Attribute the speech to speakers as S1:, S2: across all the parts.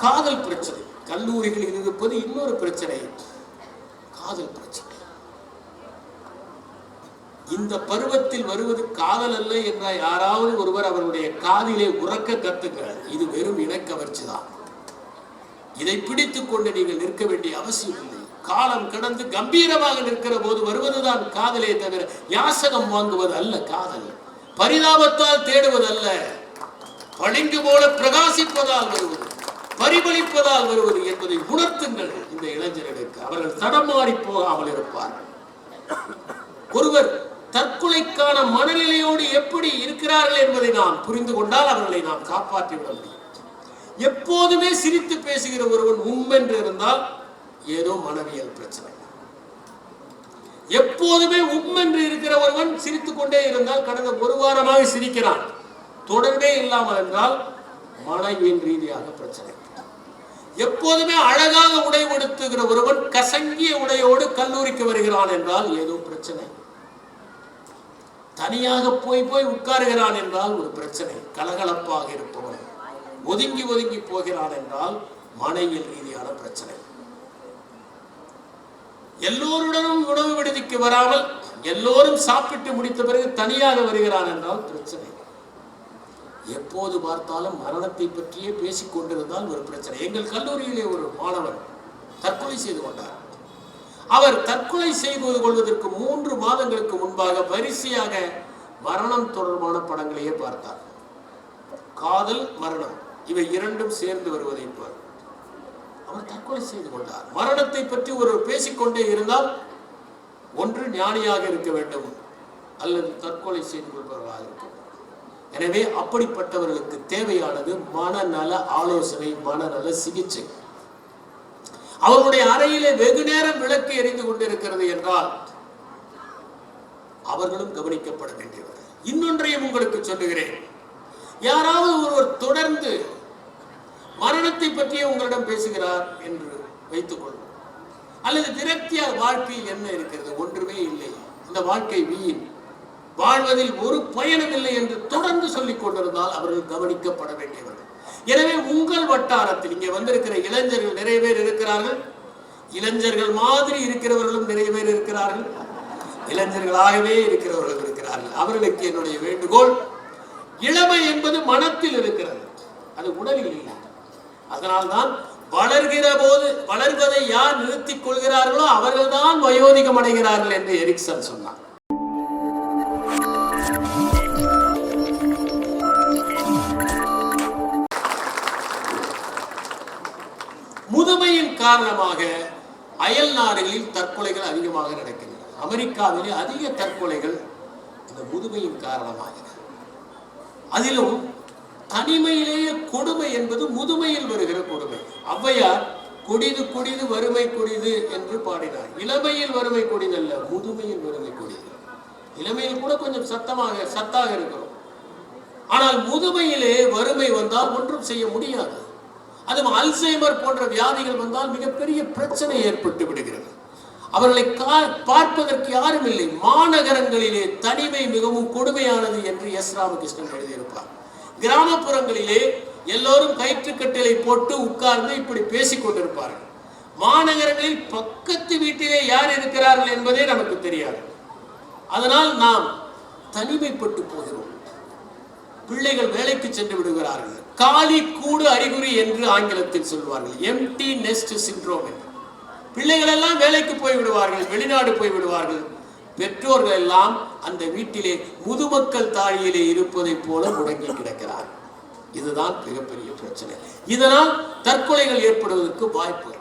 S1: காதல் பிரச்சனை. கல்லூரிகளில் இருப்பது இன்னொரு பிரச்சனை. காதல் பிரச்சனை. இந்த பருவத்தில் வருவது காதல் அல்ல என்ற யாராவது ஒருவர் அவருடைய காதிலே உறக்க கத்துக்கிறார் இது வெறும் இனக்கவர்ச்சி தான். இதை பிடித்துக் கொண்டு நீங்கள் நிற்க வேண்டிய அவசியம் இல்லை. காலம் கடந்து கம்பீரமாக நிற்கிற போது வருவதுதான் காதலே தவிர யாசகம் வாங்குவது அல்ல காதல். பரிதாபத்தால் தேடுவதல்ல பளிங்கு போல பிரகாசிப்பதால் பரிபலிப்பதால் வருவது என்பதை உணர்த்துங்கள் இந்த இளைஞர்களுக்கு. அவர்கள் தடமாறி போகாமல் இருப்பார்கள். ஒருவர் தற்கொலைக்கான மனநிலையோடு எப்படி இருக்கிறார்கள் என்பதை நாம் புரிந்து கொண்டால் அவர்களை நாம் காப்பாற்றி விட முடியும். எப்போதுமே சிரித்து பேசுகிற ஒருவன் உம்மென்று இருந்தால் ஏதோ மனவியல் பிரச்சனை. எப்போதுமே உம்மென்று இருக்கிற ஒருவன் சிரித்துக் கொண்டே இருந்தால் கடந்த ஒரு வாரமாக சிரிக்கிறான். தொடர்பே இல்லாமல் என்றால் மனவியல் ரீதியாக பிரச்சனை. எப்போதுமே அழகாக உடை உடுத்துகிற ஒருவன் கசங்கிய உடையோடு கல்லூரிக்கு வருகிறான் என்றால் ஏதோ பிரச்சனை. தனியாக போய் போய் உட்காருகிறான் என்றால் ஒரு பிரச்சனை. கலகலப்பாக இருப்பவன் ஒதுங்கி ஒதுங்கி போகிறான் என்றால் மனைவியல் ரீதியான பிரச்சனை. எல்லோருடனும் உணவு விடுதிக்கு வராமல் எல்லோரும் சாப்பிட்டு முடித்த பிறகு தனியாக வருகிறான் என்றால் பிரச்சனை. எப்போது பார்த்தாலும் மரணத்தை பற்றியே பேசிக் கொண்டிருந்தால் ஒரு பிரச்சனை. எங்கள் கல்லூரியிலே ஒரு மாணவர் தற்கொலை செய்து கொண்டார். அவர் தற்கொலை செய்து கொள்வதற்கு மூன்று மாதங்களுக்கு முன்பாக வரிசையாக மரணம் தொடர்பான படங்களையே பார்த்தார். காதல் மரணம் இவை இரண்டும் சேர்ந்து வருவதை பார். அவர் தற்கொலை செய்து கொண்டார். மரணத்தை பற்றி ஒரு பேசிக்கொண்டே இருந்தால் ஒன்று ஞானியாக இருக்க வேண்டும். அல்லது தற்கொலை செய்து கொள்பவர்களாக இருக்க வேண்டும். எனவே அப்படிப்பட்டவர்களுக்கு தேவையானது மனநல ஆலோசனை மனநல சிகிச்சை. அவருடைய அறையிலே வெகு நேரம் விளக்கு எரிந்து கொண்டிருக்கிறது என்றால் அவர்களும் கவனிக்கப்பட வேண்டியவர் இன்னொன்றையும் உங்களுக்கு சொல்லுகிறேன். யாராவது ஒருவர் தொடர்ந்து மரணத்தை பற்றியே உங்களிடம் பேசுகிறார் என்று வைத்துக் கொள்வோம். அல்லது விரக்தியார் வாழ்க்கையில் என்ன இருக்கிறது? ஒன்றுமே இல்லை. இந்த வாழ்க்கை வீண். வாழ்வதில் ஒரு பயனமில்லை என்று தொடர்ந்து சொல்லிக் கொண்டிருந்தால் அவர்கள் கவனிக்கப்பட வேண்டியவர்கள். எனவே உங்கள் வட்டாரத்தில் இங்கே வந்திருக்கிற இளைஞர்கள் நிறைய பேர் இருக்கிறார்கள். இளைஞர்கள் மாதிரி இருக்கிறவர்களும் நிறைய பேர் இருக்கிறார்கள். இளைஞர்களாகவே இருக்கிறவர்கள் இருக்கிறார்கள். அவர்களுக்கு என்னுடைய வேண்டுகோள் இளமை என்பது மனத்தில் இருக்கிறது. அது உடலில் இல்லை. அதனால்தான் வளர்கிற போது வளர்வதை யார் நிறுத்திக் கொள்கிறார்களோ அவர்கள்தான் வயோதிகம் அடைகிறார்கள் என்று எரிக்சன் சொன்னார் காரணமாக அயல் நாடுகளில் தற்கொலைகள் அதிகமாக நடக்கின்றன. அமெரிக்காவிலே அதிக தற்கொலைகள் இந்த முதுமையின் காரணமாக அதிலும் தனிமையிலேயே கொடுமை என்பது முதுமையில் வருகிற கொடுமை. ஔவையார் கொடிது கொடிது வறுமை கொடிது என்று பாடினார். இளமையில் வறுமை கொடிதல்ல முதுமையில் வறுமை கொடிது. இளமையில் கூட கொஞ்சம் சத்தமாக சத்தாக இருக்கிறோம். ஆனால் முதுமையிலே வறுமை வந்தால் ஒன்றும் செய்ய முடியாது. அதுவும் அல்சைமர் போன்ற வியாதிகள் வந்தால் மிகப்பெரிய பிரச்சனை ஏற்பட்டு விடுகிறது. அவர்களை கா- பார்ப்பதற்கு யாரும் இல்லை. மாநகரங்களிலே தனிமை மிகவும் கொடுமையானது என்று எஸ் ராமகிருஷ்ணன் எழுதியிருப்பார். கிராமப்புறங்களிலே எல்லோரும் கயிற்றுக்கட்டிலை போட்டு உட்கார்ந்து இப்படி பேசிக் கொண்டிருப்பார்கள். மாநகரங்களில் பக்கத்து வீட்டிலே யார் இருக்கிறார்கள் என்பதே நமக்கு தெரியாது. அதனால் நாம் தனிமைப்பட்டு போகிறோம். பிள்ளைகள் வேலைக்கு சென்று விடுகிறார்கள். காலி கூடு அறிகுறி என்று ஆங்கிலத்தில் சொல்வார்கள். எம்டி நெஸ்ட் சிண்ட்ரோம் என்று. பிள்ளைகள் எல்லாம் வேலைக்கு போய் விடுவார்கள் வெளிநாடு போய் விடுவார்கள். பெற்றோர்கள் எல்லாம் அந்த வீட்டிலே முதுமக்கள் தாழியிலே இருப்பதைப் போல முடங்கி கிடக்கிறார். இதுதான் மிகப்பெரிய பிரச்சனை. இதனால் தற்கொலைகள் ஏற்படுவதற்கு வாய்ப்பு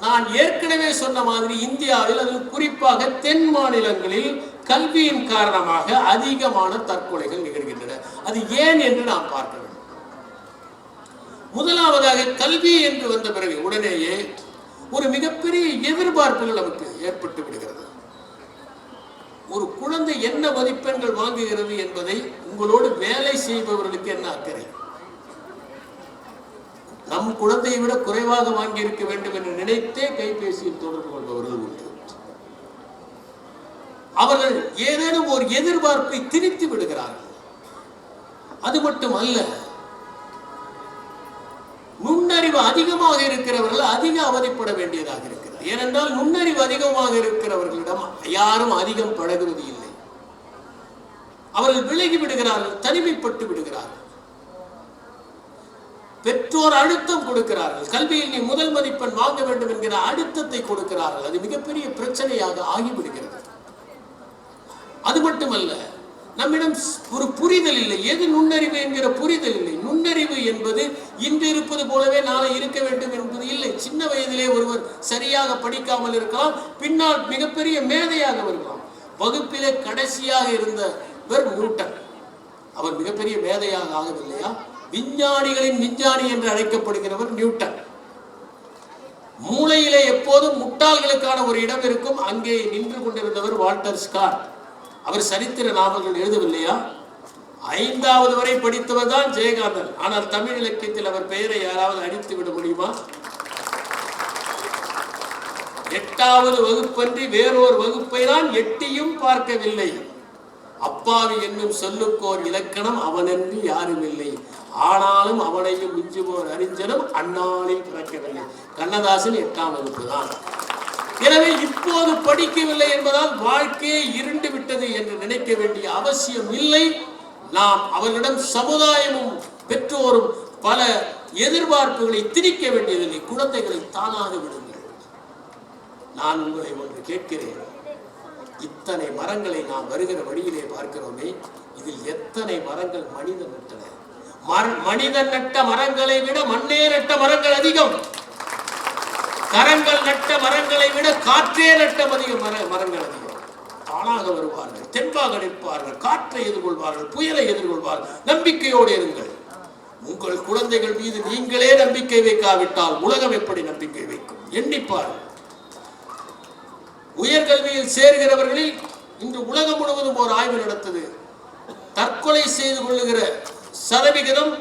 S1: நான் ஏற்கனவே சொன்ன மாதிரி இந்தியாவில் அது குறிப்பாக தென் மாநிலங்களில் கல்வியின் காரணமாக அதிகமான தற்கொலைகள் நிகழ்கின்றன. அது ஏன் என்று நாம் பார்க்க வேண்டும். முதலாவதாக கல்வி என்று வந்த பிறகு உடனேயே ஒரு மிகப்பெரிய எதிர்பார்ப்புகள் நமக்கு ஏற்பட்டு விடுகிறது. ஒரு குழந்தை என்ன மதிப்பெண்கள் வாங்குகிறது என்பதை உங்களோடு வேலை செய்பவர்களுக்கு என்ன அக்கறை? நம் குழந்தையை விட குறைவாக வாங்கியிருக்க வேண்டும் என்று நினைத்தே கைபேசியில் தொடர்பு கொள்பவர்கள் உண்டு. அவர்கள் ஏதேனும் ஒரு எதிர்பார்ப்பை திணித்து விடுகிறார்கள். அது மட்டும் அல்ல நுண்ணறிவு அதிகமாக இருக்கிறவர்கள் அதிக அவதிப்பட வேண்டியதாக இருக்கிறது. ஏனென்றால் நுண்ணறிவு அதிகமாக இருக்கிறவர்களிடம் யாரும் அதிகம் பழகுவது இல்லை. அவர்கள் விலகி விடுகிறார்கள் தனிமைப்பட்டு விடுகிறார்கள். பெற்றோர் அழுத்தம் கொடுக்கிறார்கள். கல்வியில் நீ முதல் மதிப்பெண் வாங்க வேண்டும் என்கிற அழுத்தத்தை கொடுக்கிறார்கள். அது மிகப்பெரிய பிரச்சனையாக ஆகிவிடுகிறது. மட்டுமல்ல நம்மிடம் ஒரு புரிதல் இல்லை. எது நுண்ணறிவு என்கிற புரிதல் இல்லை. நுண்ணறிவு என்பது இன்று இருப்பது போலவே நாளை இருக்க வேண்டும் என்பது இல்லை. சின்ன வயதிலே ஒருவர் சரியாக படிக்காமல் இருக்கலாம் பின்னால் மிகப்பெரிய மேதையாக வருகலாம் வகுப்பிலே கடைசியாக இருந்தவர் நியூட்டன் அவர் மிகப்பெரிய மேதையாக ஆகவில்லையா? விஞ்ஞானிகளின் விஞ்ஞானி என்று அழைக்கப்படுகிறவர் நியூட்டன். மூளையிலே எப்போதும் முட்டாள்களுக்கான ஒரு இடம் இருக்கும். அங்கே நின்று கொண்டிருந்தவர் வால்டர் ஸ்காட் அவர் சரித்திர நாவல்கள் எழுதவில்லையா? ஐந்தாவது வரை படித்தவர் தான் ஜெயகாந்தன். ஆனால் தமிழ் இலக்கியத்தில் அவர் பெயரை யாராவது அடித்து விட முடியுமா? எட்டாவது வகுப்பன்றி வேறொரு வகுப்பை தான் எட்டியும் பார்க்கவில்லை. அப்பாவி என்னும் சொல்லுக்கோர் இலக்கணம் அவனென்று யாரும் இல்லை ஆனாலும் அவனையும் மிஞ்சுவோர் அறிஞனும் அந்நாளில் பிறக்கவில்லை. கண்ணதாசன் எட்டாம் வகுப்பு தான். எனவே இப்போது படிக்கவில்லை என்பதால் வாழ்க்கையே இருண்டு விட்டது என்று நினைக்க வேண்டிய அவசியம் இல்லை. நாம் அவர்களிடம் சமுதாயமும் பெற்றோரும் பல எதிர்பார்ப்புகளை திணிக்க வேண்டியதில்லை. குழந்தைகளை தானாக விடுங்கள். நான் உங்களை ஒன்று கேட்கிறேன். இத்தனை மரங்களை நாம் வருகிற வழியிலே பார்க்கிறோமே இதில் எத்தனை மரங்கள் மனிதன் நட்டன? மர- மனிதன் நட்ட மரங்களை விட மண்ணே நட்ட மரங்கள் அதிகம். கரங்கள் நட்ட மரங்களை விட காற்றே நட்ட அதிக மர மரங்கள் அதிகம். தானாக வருவார்கள் தென்பாக நிற்பார்கள் காற்றை எதிர்கொள்வார்கள் புயலை எதிர்கொள்வார்கள். நம்பிக்கையோடு இருங்கள். உங்கள் குழந்தைகள் மீது நீங்களே நம்பிக்கை வைக்காவிட்டால் உலகம் எப்படி நம்பிக்கை வைக்கும்? எண்ணிப்பார்கள் உயர்கல்வியில் சேர்கிறவர்களில் இன்று உலகம் முழுவதும் ஒரு ஆய்வு நடத்தது. தற்கொலை செய்து கொள்ளுகிற சதவிகிதம்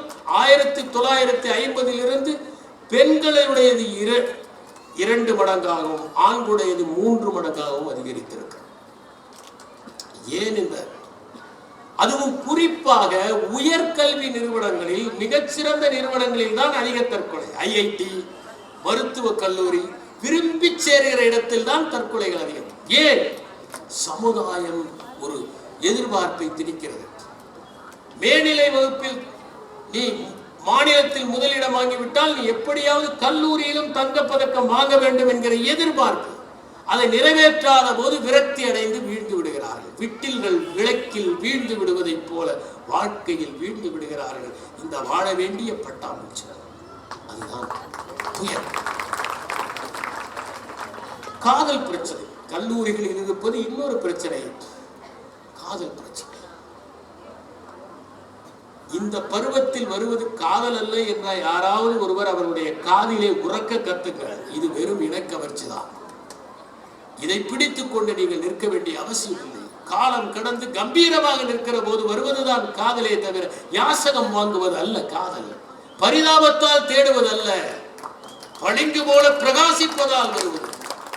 S1: ஆயிரத்தி தொள்ளாயிரத்தி ஐம்பதிலிருந்து பெண்களுடையது இரு இரண்டு மடங்காகவும் ஆண்களுடையது மூன்று மடங்காகவும் அதிகரித்திருக்கிறது. ஏன் இந்த? அதுவும் குறிப்பாக உயர்கல்வி நிறுவனங்களில் மிகச்சிறந்த நிறுவனங்களில் தான் அதிக தற்கொலை. ஐஐடி மருத்துவக் கல்லூரி விரும்பி சேருகிற இடத்தில் தான் தற்கொலைகள் அதிகம். ஏன்? சமுதாயம் ஒரு எதிர்பார்ப்பை திணிக்கிறது. மேல்நிலை வகுப்பில் நீ மாநிலத்தில் முதலிடம் வாங்கிவிட்டால் நீ எப்படியாவது கல்லூரியிலும் தங்கப்பதக்கம் வாங்க வேண்டும் என்கிற எதிர்பார்ப்பு அதை நிறைவேற்றாத போது விரக்தி அடைந்து வீழ்ந்து விடுகிறார்கள். விட்டில்கள் விளக்கில் வீழ்ந்து விடுவதைப் போல வாழ்க்கையில் வீழ்ந்து விடுகிறார்கள். இந்த வாழ வேண்டிய பட்டாம்பூச்சிகள். அதுதான் துயரம் காதல் பிரச்சனை. கல்லூரிகளில் இருப்பது இன்னொரு பிரச்சனை. காதல் பிரச்சனை. இந்த பருவத்தில் வருவது காதல் அல்ல என்ற யாராவது ஒருவர் அவருடைய காதிலே உறக்க கத்துக்கிறார். இது வெறும் இனக்கவர்ச்சி தான். இதை பிடித்துக் கொண்டு நீங்கள் நிற்க வேண்டிய அவசியம் இல்லை. காலம் கடந்து கம்பீரமாக நிற்கிற போது வருவதுதான் காதலே தவிர யாசகம் வாங்குவது அல்ல காதல். பரிதாபத்தால் தேடுவது அல்ல. பளிங்கு போல பிரகாசிப்பதால் வருவது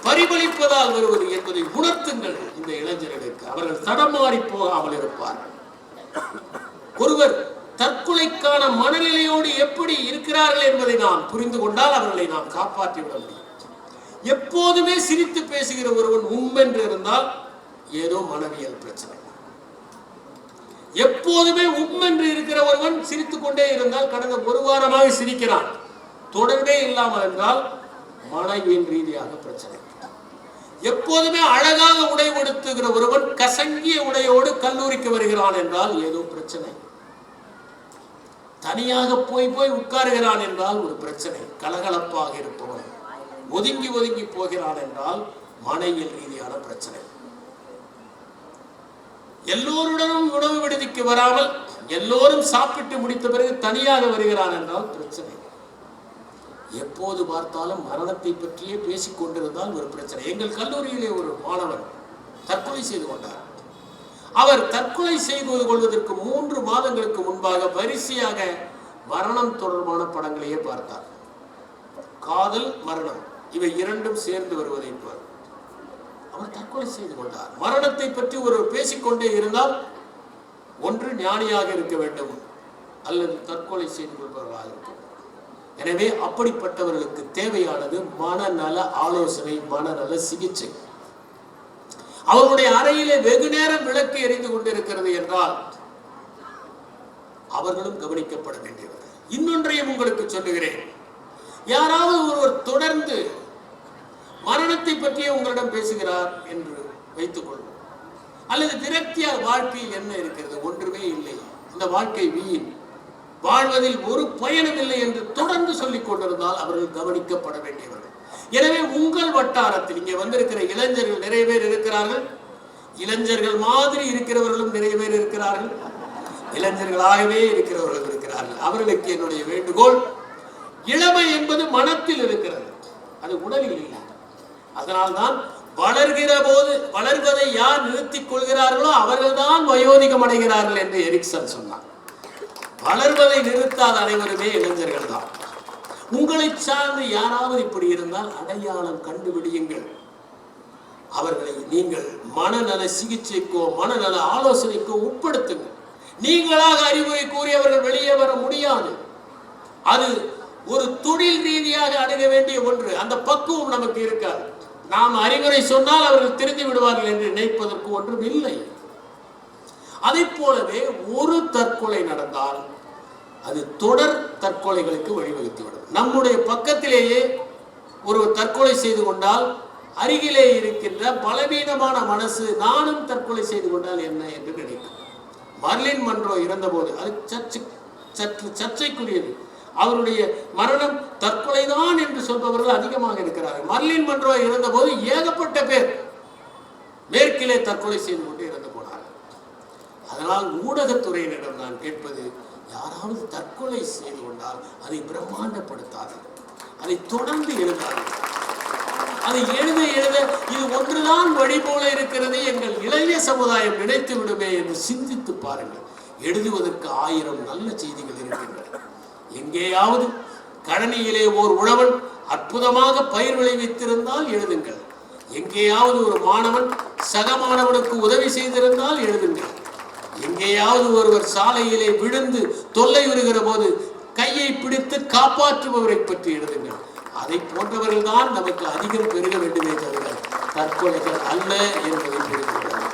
S1: பரிபலிப்பதால் வருவது என்பதை உணர்த்துங்கள் இந்த இளைஞர்களுக்கு. அவர்கள் தடமாறி போகாமல் இருப்பார்கள். ஒருவர் தற்கொலைக்கான மனநிலையோடு எப்படி இருக்கிறார்கள் என்பதை நாம் புரிந்து கொண்டால் அவர்களை நாம் காப்பாற்றி விட முடியும். எப்போதுமே சிரித்து பேசுகிற ஒருவன் உம்மென்று இருந்தால் ஏதோ மனவியல் பிரச்சனை. எப்போதுமே உம்மென்று இருக்கிற ஒருவன் சிரித்துக் கொண்டே இருந்தால் கடந்த ஒரு வாரமாக சிரிக்கிறான். தொடர்பே இல்லாமல் என்றால் மனவியல் ரீதியாக பிரச்சனை. எப்போதுமே அழகாக உடை உடுத்துகிற ஒருவன் கசங்கிய உடையோடு கல்லூரிக்கு வருகிறான் என்றால் ஏதோ பிரச்சனை. தனியாக போய் போய் உட்காருகிறான் என்றால் ஒரு பிரச்சனை. கலகலப்பாக இருப்பவன் ஒதுங்கி ஒதுங்கி போகிறான் என்றால் மனையில் ரீதியான பிரச்சனை. எல்லோருடனும் உணவு விடுதிக்கு வராமல் எல்லோரும் சாப்பிட்டு முடித்த பிறகு தனியாக வருகிறான் என்றால் பிரச்சனை. எப்போது பார்த்தாலும் மரணத்தை பற்றியே பேசிக் கொண்டிருந்தால் ஒரு பிரச்சனை. எங்கள் கல்லூரியிலே ஒரு மாணவன் தற்கொலை செய்து கொண்டார். அவர் தற்கொலை செய்து கொள்வதற்கு மூன்று மாதங்களுக்கு முன்பாக வரிசையாக மரணம் தொடர்பான படங்களையே பார்த்தார். காதல் மரணம் இவை இரண்டும் சேர்ந்து வருவதை பார் அவர் தற்கொலை செய்து கொண்டார். மரணத்தை பற்றி ஒரு பேசிக்கொண்டே இருந்தால் ஒன்று ஞானியாக இருக்க வேண்டும் அல்லது தற்கொலை செய்து கொள்பவர்களாக இருக்க வேண்டும். எனவே அப்படிப்பட்டவர்களுக்கு தேவையானது மனநல ஆலோசனை மனநல சிகிச்சை. அவருடைய அறையிலே வெகு நேரம் விளக்கு எரிந்து கொண்டிருக்கிறது என்றால் அவர்களும் கவனிக்கப்பட வேண்டியவர்கள் இன்னொன்றையும் உங்களுக்கு சொல்லுகிறேன். யாராவது ஒருவர் தொடர்ந்து மரணத்தை பற்றியே உங்களிடம் பேசுகிறார் என்று வைத்துக் கொள்வோம் அல்லது விரக்தியார் வாழ்க்கையில் என்ன இருக்கிறது? ஒன்றுமே இல்லை. இந்த வாழ்க்கை வீண். வாழ்வதில் ஒரு பயனும் இல்லை என்று தொடர்ந்து சொல்லிக் கொண்டிருந்தால் அவர்கள் கவனிக்கப்பட வேண்டியவர்கள். எனவே உங்கள் வட்டாரத்தில் இங்கே வந்திருக்கிற இளைஞர்கள் நிறைய பேர் இருக்கிறார்கள். இளைஞர்கள் மாதிரி இருக்கிறவர்களும் நிறைய பேர் இருக்கிறார்கள். இளைஞர்களாகவே இருக்கிறவர்கள் இருக்கிறார்கள். அவர்களுக்கு என்னுடைய வேண்டுகோள் இளமை என்பது மனத்தில் இருக்கிறது. அது உடலில் இல்லை. அதனால்தான் வளர்கிற போது வளர்வதை யார் நிறுத்திக் கொள்கிறார்களோ அவர்கள்தான் வயோதிகம் அடைகிறார்கள் என்று எரிக்சன் சொன்னார் வளர்வதை நிறுத்தாத அனைவருமே இளைஞர்கள் தான். உங்களை சார்ந்து யாராவது இப்படி இருந்தால் அடையாளம் கண்டுபிடியுங்கள். அவர்களை நீங்கள் மனநல சிகிச்சைக்கோ மனநல ஆலோசனைக்கோ உட்படுத்துங்கள். நீங்களாக அறிவுரை கூறி அவர்கள் வெளியே வர முடியாது. அது ஒரு தொழில் ரீதியாக அணுக வேண்டிய ஒன்று. அந்த பக்குவம் நமக்கு இருக்காது. நாம் அறிவுரை சொன்னால் அவர்கள் தெரிந்து விடுவார்கள் என்று நினைப்பதற்கு ஒன்றும் இல்லை. அதை போலவே ஒரு தற்கொலை நடந்தால் அது தொடர் தற்கொலைகளுக்கு வழிவகுத்துவிடும் நம்முடைய பக்கத்திலேயே ஒரு தற்கொலை செய்து கொண்டால் அருகிலே இருக்கின்ற பலவீனமான மனசு நானும் தற்கொலை செய்து கொண்டால் என்ன என்று நினைக்கும். மர்லின் மன்றோ இறந்தபோது அது சர்ச்சை சற்று சர்ச்சைக்குரியது. அவருடைய மரணம் தற்கொலைதான் என்று சொல்பவர்கள் அதிகமாக இருக்கிறார்கள். மர்லின் மன்றோ இறந்தபோது ஏகப்பட்ட பேர் மேற்கிலே தற்கொலை செய்து கொண்டு இறந்து போனார்கள். அதனால் ஊடகத்துறையினரிடம் நான் கேட்பது யாராவது தற்கொலை செய்து கொண்டால் அதை பிரம்மாண்டப்படுத்தாது. அதை தொடர்ந்து எழுதாது. அதை எழுத எழுத இது ஒன்றுதான் வழி போல இருக்கிறது எங்கள் இளைய சமுதாயம் நினைத்து விடுமே என்று சிந்தித்து பாருங்கள். எழுதுவதற்கு ஆயிரம் நல்ல செய்திகள் இருக்கின்றன. எங்கேயாவது கழனியிலே ஓர் உழவன் அற்புதமாக பயிர் விளைவித்திருந்தால் எழுதுங்கள். எங்கேயாவது ஒரு மாணவன் சக மாணவனுக்கு உதவி செய்திருந்தால் எழுதுங்கள். எங்கேயாவது ஒருவர் சாலையிலே விழுந்து தொல்லை வருகிற போது கையை பிடித்து காப்பாற்றுபவரை பற்றி எழுதுங்கள். அதை போன்றவர்கள் தான் நமக்கு அதிகம் பெருக வேண்டுமே தவிர தற்கொலைகள் அல்ல என்பதை புரிந்து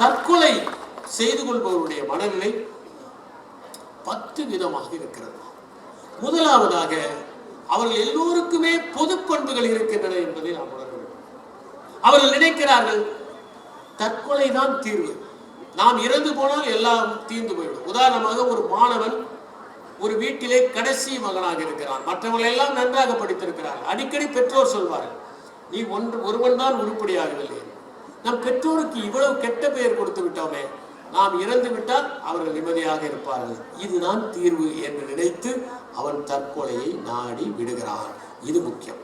S1: தற்கொலை செய்து கொள்பவருடைய மனநிலை பத்து விதமாக இருக்கிறது. முதலாவதாக அவர்கள் எல்லோருக்குமே பொது பண்புகள் இருக்கின்றன என்பதை நாம் உணர வேண்டும். அவர்கள் நினைக்கிறார்கள் தற்கொலை தான் தீர்வு. நாம் இறந்து போனால் எல்லாம் தீர்ந்து போயிடும் உதாரணமாக ஒரு மாணவன் ஒரு வீட்டிலே கடைசி மகனாக இருக்கிறான். மற்றவர்கள் எல்லாம் நன்றாக படித்திருக்கிறார்கள். அடிக்கடி பெற்றோர் சொல்வார்கள் நீ ஒன்று ஒருவன் தான் உருப்படியாகவில்லை. நம் பெற்றோருக்கு இவ்வளவு கெட்ட பெயர் கொடுத்து விட்டோமே நாம் இறந்து விட்டால் அவர்கள் நிம்மதியாக இருப்பார்கள். இதுதான் தீர்வு என்று நினைத்து அவன் தற்கொலையை நாடி விடுகிறான். இது முக்கியம்.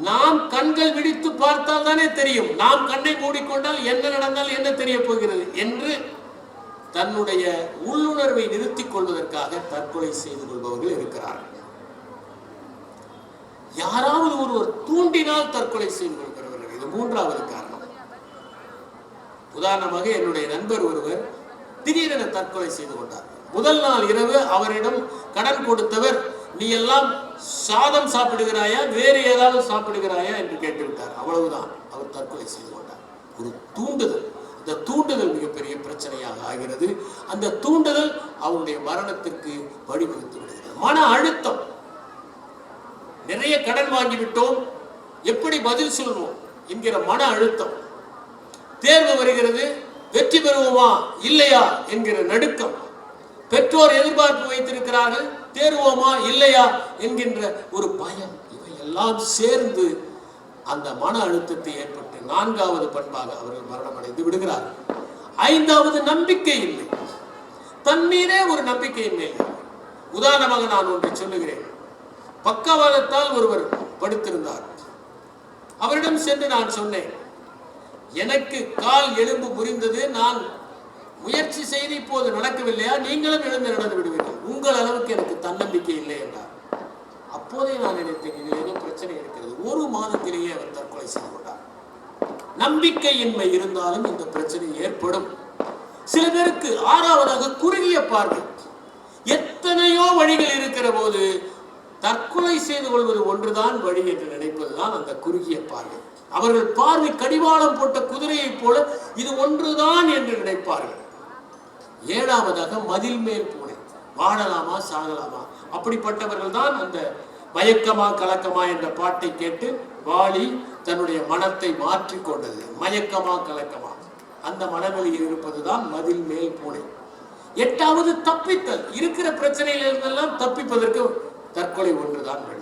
S1: நாம் கண்கள் விழித்து பார்த்தால் தானே தெரியும். நாம் கண்ணை மூடிக்கொண்டால் என்ன நடந்தால் என்ன தெரிய போகிறது என்று தன்னுடைய உள்ளுணர்வை நிறுத்திக் கொள்வதற்காக தற்கொலை செய்து கொள்பவர்கள் இருக்கிறார்கள். யாராவது ஒருவர் தூண்டினால் தற்கொலை செய்து கொள்கிறவர்கள். இது மூன்றாவது காரணம். உதாரணமாக என்னுடைய நண்பர் ஒருவர் திடீரென தற்கொலை செய்து கொண்டார். முதல் நாள் இரவு அவரிடம் கடன் கொடுத்தவர் நீ எல்லாம் சாதம் சாப்பிடுகிறாயா? வேறு ஏதாவது சாப்பிடுகிறாயா என்று கேட்டுவிட்டார். அவ்வளவுதான். அவர் தற்கொலை செய்து கொண்டார். ஒரு தூண்டுதல். அந்த தூண்டுதல் மிகப்பெரிய பிரச்சனையாக ஆகிறது. அந்த தூண்டுதல் அவருடைய மரணத்திற்கு வழிவகுத்து விடுகிறது. மன அழுத்தம். நிறைய கடன் வாங்கிவிட்டோம். எப்படி பதில் சொல்வோம் என்கிற மன அழுத்தம். தேர்வு வருகிறது. வெற்றி பெறுவோமா? இல்லையா? என்கிற நடுக்கம். பெற்றோர் எதிர்பார்ப்பு வைத்திருக்கிறார்கள். தேருவோமா இல்லையா? என்கின்ற ஒரு பயம். இவையெல்லாம் சேர்ந்து அந்த மன அழுத்தத்தை ஏற்பட்டு நான்காவது பண்பாக அவர்கள் மரணமடைந்து விடுகிறார்கள் ஐந்தாவது நம்பிக்கை இல்லை. தன்மீதே ஒரு நம்பிக்கை இல்லை. உதாரணமாக நான் ஒன்றை சொல்லுகிறேன். பக்கவாதத்தால் ஒருவர் படுத்திருந்தார். அவரிடம் சென்று நான் சொன்னேன் எனக்கு கால் எலும்பு புரிந்தது. நான் முயற்சி செய்து இப்போது நடக்கவில்லையா? நீங்களும் எழுந்து நடந்து விடுவீர்கள். உங்கள் அளவுக்கு எனக்கு தன்னம்பிக்கை இல்லை என்றார். அப்போதே நான் நினைத்தேன் இதில் ஏதோ பிரச்சனை இருக்கிறது. ஒரு மாதத்திலேயே அவர் தற்கொலை செய்து கொண்டார். நம்பிக்கையின்மை இருந்தாலும் இந்த பிரச்சனை ஏற்படும். சில பேருக்கு ஆறாவதாக குறுகிய பார்வை. எத்தனையோ வழிகள் இருக்கிற போது தற்கொலை செய்து கொள்வது ஒன்றுதான் வழி என்று நினைப்பதுதான் அந்த குறுகிய பார்வை. அவர்கள் பார்வை கடிவாளம் போட்ட குதிரையைப் போல இது ஒன்றுதான் என்று நினைப்பார்கள். ஏழாவதாக மதில் மேல் பூனை. வாழலாமா சாகலாமா? அப்படிப்பட்டவர்கள் தான் அந்த மயக்கமா கலக்கமா என்ற பாட்டை கேட்டு வாலி தன்னுடைய மனத்தை மாற்றிக் கொண்டது. மயக்கமா கலக்கமா. அந்த மனநிலையில் இருப்பதுதான் மதில் மேல் பூனை எட்டாவது தப்பித்தல். இருக்கிற பிரச்சனையிலிருந்தெல்லாம் தப்பிப்பதற்கு தற்கொலை ஒன்றுதான் வழி.